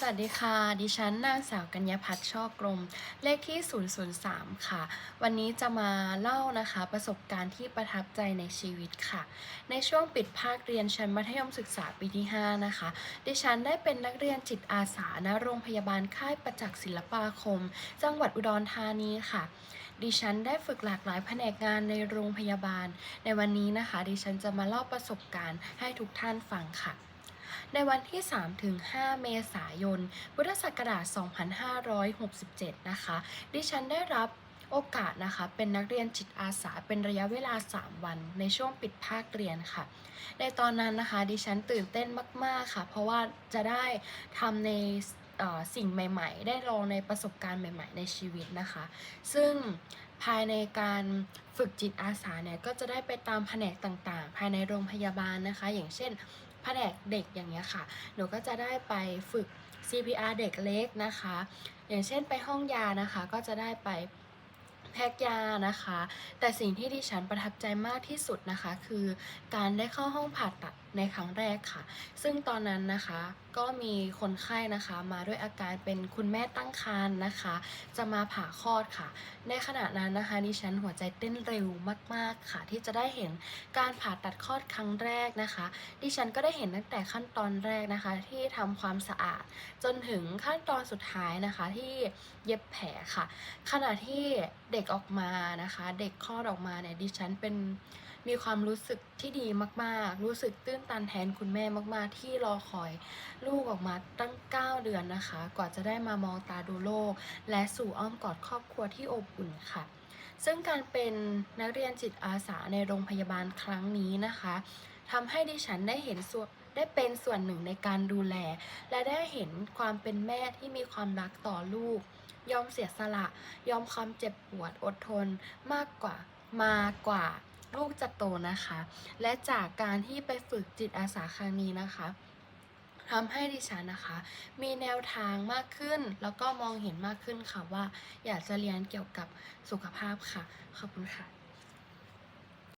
สวัสดีค่ะ ดิฉันนางสาวกัญญาพัฒน์ช่อกรมเลขที่ 003 ค่ะ วันนี้จะมาเล่านะคะ ประสบการณ์ที่ประทับใจในชีวิตค่ะ ในช่วงปิดภาคเรียนชั้นมัธยมศึกษาปีที่ 5 นะคะ ดิฉันได้เป็นนักเรียนจิตอาสาณโรงพยาบาลค่ายประจักษ์ศิลปาคม จังหวัดอุดรธานีค่ะ ดิฉันได้ฝึกหลากหลายแผนกงานในโรงพยาบาล ในวันนี้นะคะ ดิฉันจะมาเล่าประสบการณ์ให้ทุกท่านฟังค่ะ ในวันที่ 3-5 เมษายน พุทธศักราช 2567 นะคะ ดิฉันได้รับโอกาสนะคะ เป็นนักเรียนจิตอาสา เป็นระยะเวลา 3 วัน ในช่วงปิดภาคเรียนค่ะ ในตอนนั้นนะคะ ดิฉันตื่นเต้นมาก ๆ ค่ะ เพราะว่าจะได้ทำในสิ่งใหม่ ๆ ได้ลองในประสบการณ์ใหม่ ๆ ในชีวิตนะคะ ซึ่งภายในการฝึกจิตอาสาเนี่ยก็จะได้ไปตามแผนกต่างๆ ภายในโรงพยาบาลนะคะ อย่างเช่น ผนกเด็กอย่างเงี้ยค่ะ หนูก็จะได้ไปฝึก CPR เด็กเล็กนะคะ อย่างเช่นไปห้องยานะคะ ก็จะได้ไป แพ็กยานะคะ แต่สิ่งที่ดิฉันประทับใจมากที่สุดนะคะ คือการได้เข้าห้องผ่าตัดในครั้งแรกค่ะ ซึ่งตอนนั้นนะคะก็มีคนไข้นะคะมาด้วยอาการเป็นคุณแม่ตั้งครรภ์นะคะ จะมาผ่าคลอดค่ะ ในขณะนั้นนะคะดิฉันหัวใจเต้นเร็วมากๆค่ะ ที่จะได้เห็นการผ่าตัดคลอดครั้งแรกนะคะ ดิฉันก็ได้เห็นตั้งแต่ขั้นตอนแรกนะคะ ที่ทำความสะอาด จนถึงขั้นตอนสุดท้ายนะคะ ที่เย็บแผลค่ะ ขณะที่เด็กกออกมานะคะ เด็กคลอดออกมาเนี่ยดิฉันเป็นมีความรู้สึกที่ดีมากๆ รู้สึกตื้นตันแทนคุณแม่มากๆ ที่รอคอยลูกออกมาตั้ง 9 เดือนนะคะ กว่าจะได้มามองตาดูโลก และสู่อ้อมกอดครอบครัวที่อบอุ่นค่ะ ซึ่งการเป็นนักเรียนจิตอาสาในโรงพยาบาลครั้งนี้นะคะ ทำให้ดิฉันได้เห็นส่วนได้เป็นส่วนหนึ่งในการดูแล และได้เห็นความเป็นแม่ที่มีความรักต่อลูก ยอมเสียสละ ยอมความเจ็บปวดอดทนมากกว่ามากว่าลูกจะโตนะคะ และจากการที่ไปฝึกจิตอาสาครั้งนี้นะคะทำให้ดิฉันนะคะ มีแนวทางมากขึ้น แล้วก็มองเห็นมากขึ้นค่ะว่า อยากจะเรียนเกี่ยวกับสุขภาพค่ะ ขอบคุณค่ะ